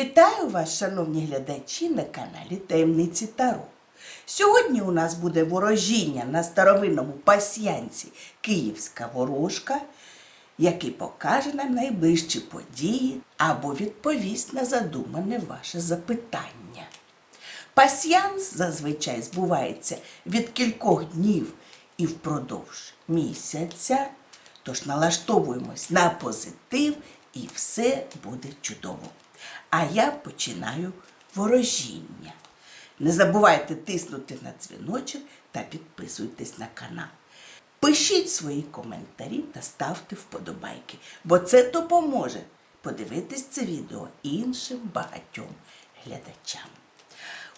Вітаю вас, шановні глядачі, на каналі Таємниці Таро. Сьогодні у нас буде ворожіння на старовинному пасьянці Київська ворожка, який покаже нам найближчі події або відповість на задумане ваше запитання. Пасьянс зазвичай збувається від кількох днів і впродовж місяця. Тож налаштовуємось на позитив і все буде чудово. А я починаю ворожіння. Не забувайте тиснути на дзвіночок та підписуйтесь на канал. Пишіть свої коментарі та ставте вподобайки, бо це допоможе подивитись це відео іншим багатьом глядачам.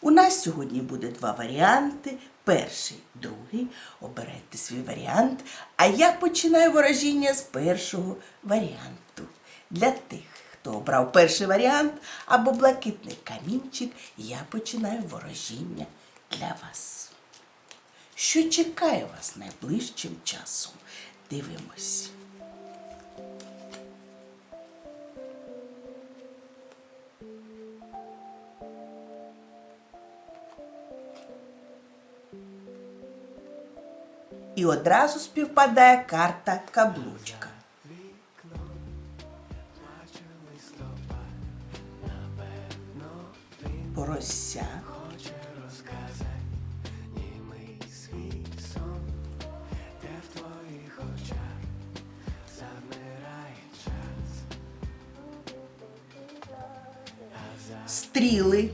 У нас сьогодні буде два варіанти. Перший, другий. Обирайте свій варіант. А я починаю ворожіння з першого варіанту. Для тих, хто обрав перший варіант або блакитний камінчик, я починаю ворожіння для вас. Що чекає вас найближчим часом? Дивимось. І одразу співпадає карта каблучка. Порося. Стріли.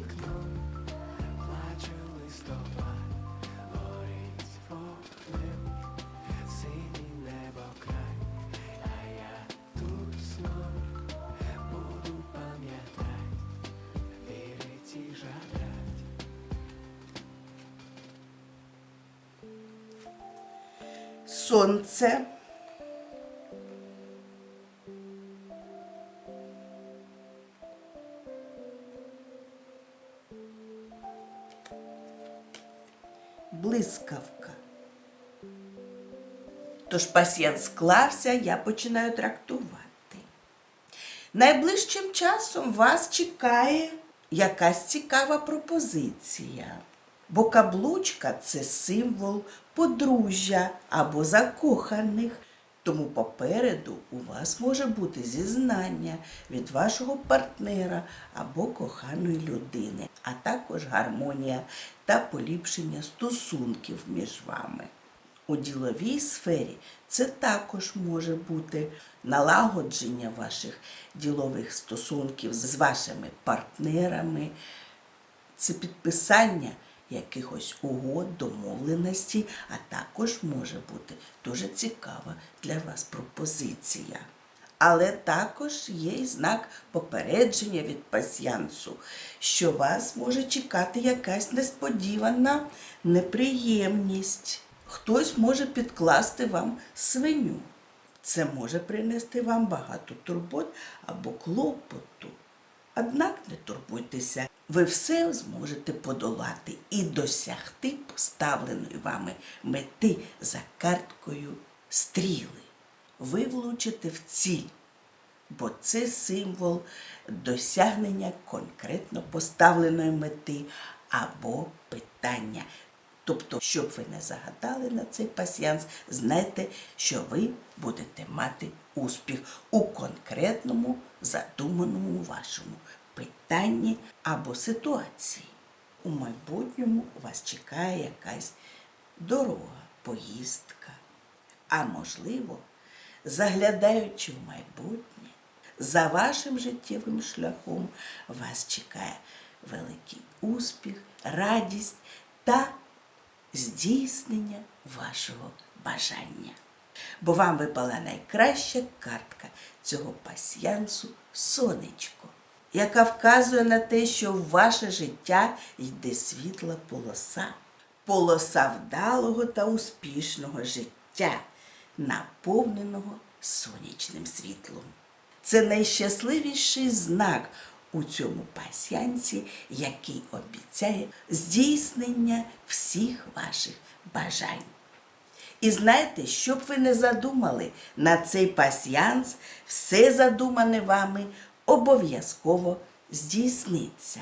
Сонце. Блискавка. Тож пасієнт склався, я починаю трактувати. Найближчим часом вас чекає якась цікава пропозиція. Бо каблучка це символ подружжя або закоханих. Тому попереду у вас може бути зізнання від вашого партнера або коханої людини, а також гармонія та поліпшення стосунків між вами. У діловій сфері це також може бути налагодження ваших ділових стосунків з вашими партнерами, це підписання якихось угод, домовленостей, а також може бути дуже цікава для вас пропозиція. Але також є і знак попередження від пасьянсу, що вас може чекати якась несподівана неприємність. Хтось може підкласти вам свиню. Це може принести вам багато турбот або клопоту. Однак не турбуйтеся, ви все зможете подолати і досягти поставленої вами мети за карткою стріли. Ви влучите в ціль, бо це символ досягнення конкретно поставленої мети або питання. Тобто, щоб ви не загадали на цей пасіянс, знайте, що ви будете мати успіх у конкретному задуманому вашому питанні або ситуації. У майбутньому вас чекає якась дорога, поїздка. А можливо, заглядаючи в майбутнє, за вашим життєвим шляхом вас чекає великий успіх, радість та здійснення вашого бажання. Бо вам випала найкраща картка цього пасьянсу сонечко, яка вказує на те, що в ваше життя йде світла полоса, полоса вдалого та успішного життя, наповненого сонячним світлом. Це найщасливіший знак у цьому пасянці, який обіцяє здійснення всіх ваших бажань. І знаєте, що б ви не задумали на цей пасьянс, все задумане вами обов'язково здійсниться.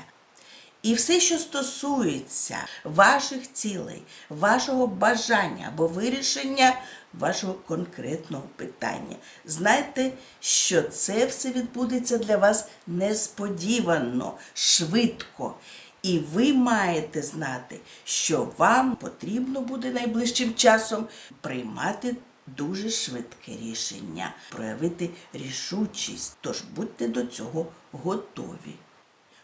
І все, що стосується ваших цілей, вашого бажання або вирішення вашого конкретного питання, знайте, що це все відбудеться для вас несподівано, швидко. І ви маєте знати, що вам потрібно буде найближчим часом приймати дуже швидке рішення, проявити рішучість. Тож будьте до цього готові.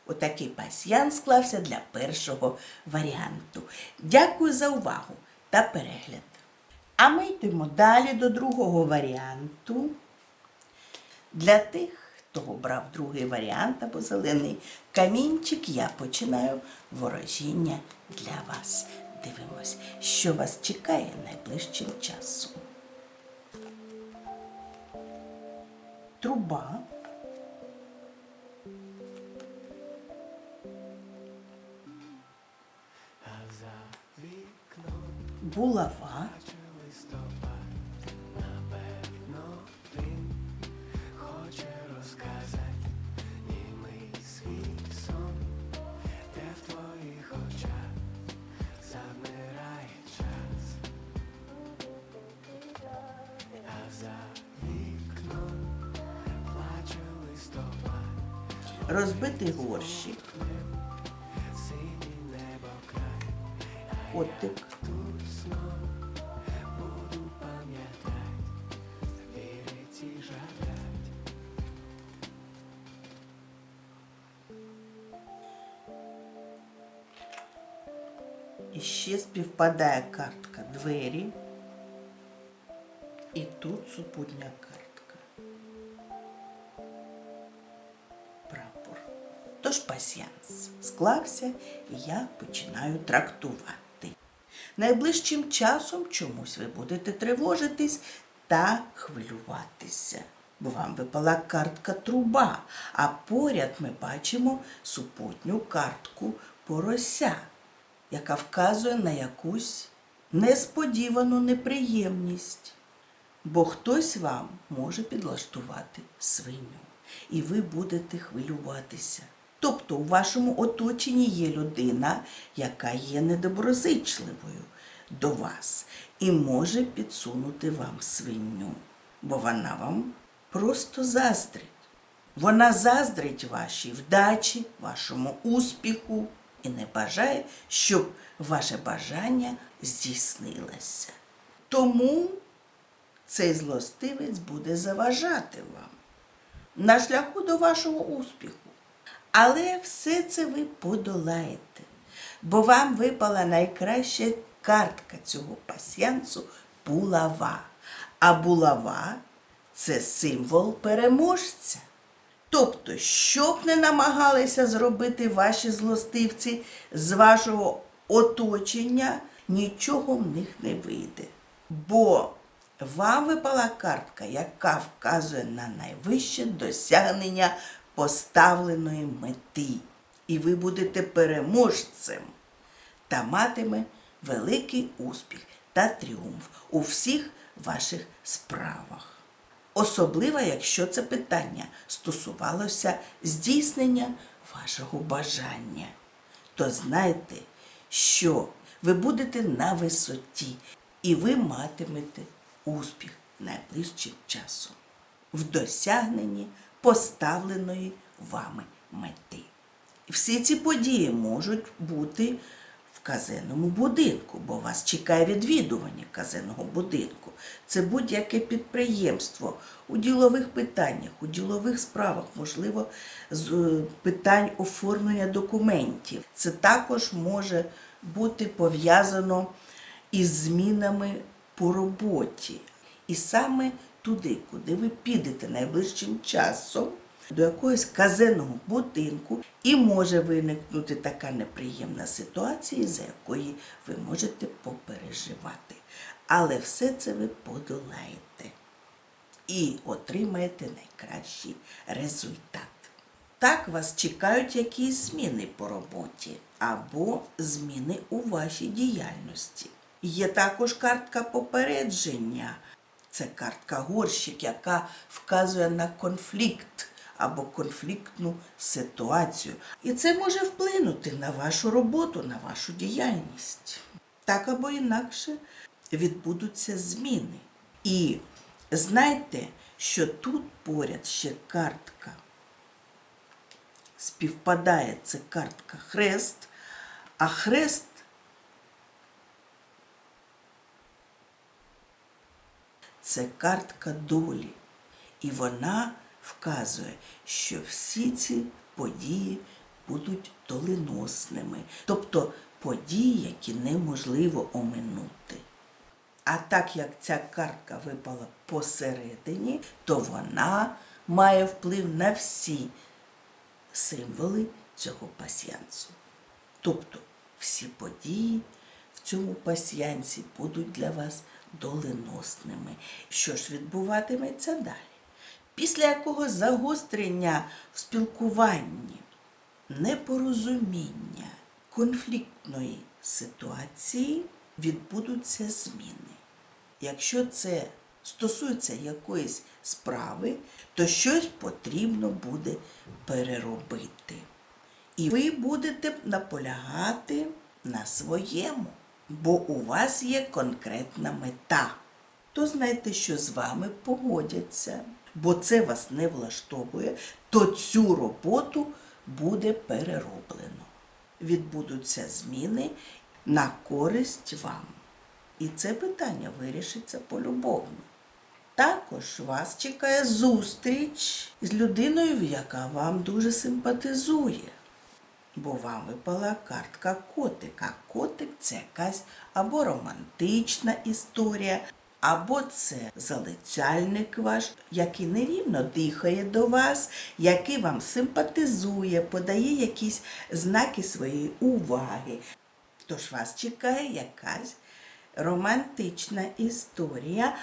Отакий пасьян склався для першого варіанту. Дякую за увагу та перегляд. А ми йдемо далі до другого варіанту. Для тих, хто обрав другий варіант або зелений камінчик, я починаю ворожіння для вас. Дивимось, що вас чекає найближчим часом. Труба. Булава. Розбитий горщик, котик, і ще співпадає картка двері. І тут супутня Тож склався, і я починаю трактувати. Найближчим часом чомусь ви будете тривожитись та хвилюватися, бо вам випала картка труба, а поряд ми бачимо супутню картку порося, яка вказує на якусь несподівану неприємність. Бо хтось вам може підлаштувати свиню, і ви будете хвилюватися. Тобто у вашому оточенні є людина, яка є недоброзичливою до вас і може підсунути вам свиню, бо вона вам просто заздрить. Вона заздрить вашій вдачі, вашому успіху і не бажає, щоб ваше бажання здійснилося. Тому цей злостивець буде заважати вам на шляху до вашого успіху. Але все це ви подолаєте, бо вам випала найкраща картка цього пасьянсу булава. А булава це символ переможця. Тобто, що б не намагалися зробити ваші злостивці з вашого оточення, нічого в них не вийде. Бо вам випала картка, яка вказує на найвище досягнення поставленої мети. І ви будете переможцем та матиме великий успіх та тріумф у всіх ваших справах. Особливо, якщо це питання стосувалося здійснення вашого бажання, то знайте, що ви будете на висоті і ви матимете успіх найближчим часом в досягненні поставленої вами мети. Всі ці події можуть бути в казенному будинку, бо вас чекає відвідування казенного будинку. Це будь-яке підприємство у ділових питаннях, у ділових справах, можливо, з е, питань оформлення документів. Це також може бути пов'язано із змінами по роботі. І саме туди, куди ви підете найближчим часом, до якогось казенного будинку, і може виникнути така неприємна ситуація, за якої ви можете попереживати. Але все це ви подолаєте і отримаєте найкращий результат. Так вас чекають якісь зміни по роботі або зміни у вашій діяльності. Є також картка попередження. Це картка горщик, яка вказує на конфлікт або конфліктну ситуацію. І це може вплинути на вашу роботу, на вашу діяльність. Так або інакше відбудуться зміни. І знайте, що тут поряд ще картка. Співпадає це картка хрест, а хрест це картка долі. І вона вказує, що всі ці події будуть доленосними, тобто події, які неможливо оминути. А так як ця картка випала посередині, то вона має вплив на всі символи цього пасіянсу. Тобто всі події в цьому пасіянсі будуть для вас доленосними. Що ж відбуватиметься далі? Після якого загострення в спілкуванні, непорозуміння, конфліктної ситуації відбудуться зміни. Якщо це стосується якоїсь справи, то щось потрібно буде переробити. І ви будете наполягати на своєму, бо у вас є конкретна мета. То знайте, що з вами погодяться, бо це вас не влаштовує, то цю роботу буде перероблено. Відбудуться зміни на користь вам. І це питання вирішиться полюбовно. Також вас чекає зустріч з людиною, яка вам дуже симпатизує. Бо вам випала картка котика. Котик це якась або романтична історія, або це залицяльник ваш, який нерівно дихає до вас, який вам симпатизує, подає якісь знаки своєї уваги. Тож вас чекає якась романтична історія.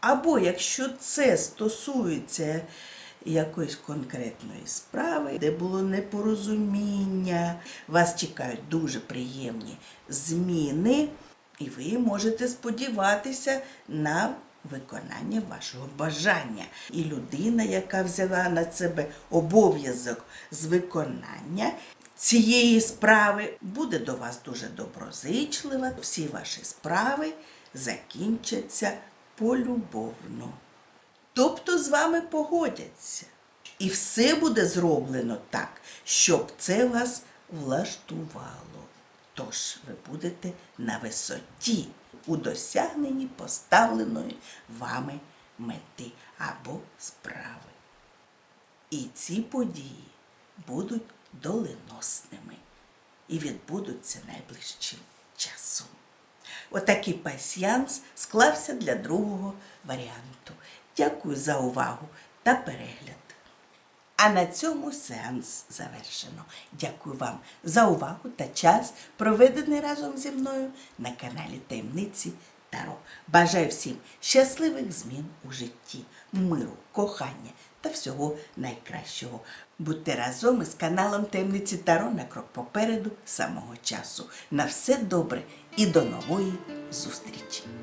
Або якщо це стосується якоїсь конкретної справи, де було непорозуміння, вас чекають дуже приємні зміни, і ви можете сподіватися на виконання вашого бажання. І людина, яка взяла на себе обов'язок з виконання цієї справи, буде до вас дуже доброзичлива. Всі ваші справи закінчаться полюбовно. Тобто з вами погодяться. І все буде зроблено так, щоб це вас влаштувало. Тож ви будете на висоті у досягненні поставленої вами мети або справи. І ці події будуть доленосними і відбудуться найближчим часом. Отакий пасьянс склався для другого варіанту. Дякую за увагу та перегляд. А на цьому сеанс завершено. Дякую вам за увагу та час, проведений разом зі мною на каналі Таємниці Таро. Бажаю всім щасливих змін у житті, миру, кохання та всього найкращого. Будьте разом із каналом Таємниці Таро на крок попереду самого часу. На все добре і до нової зустрічі!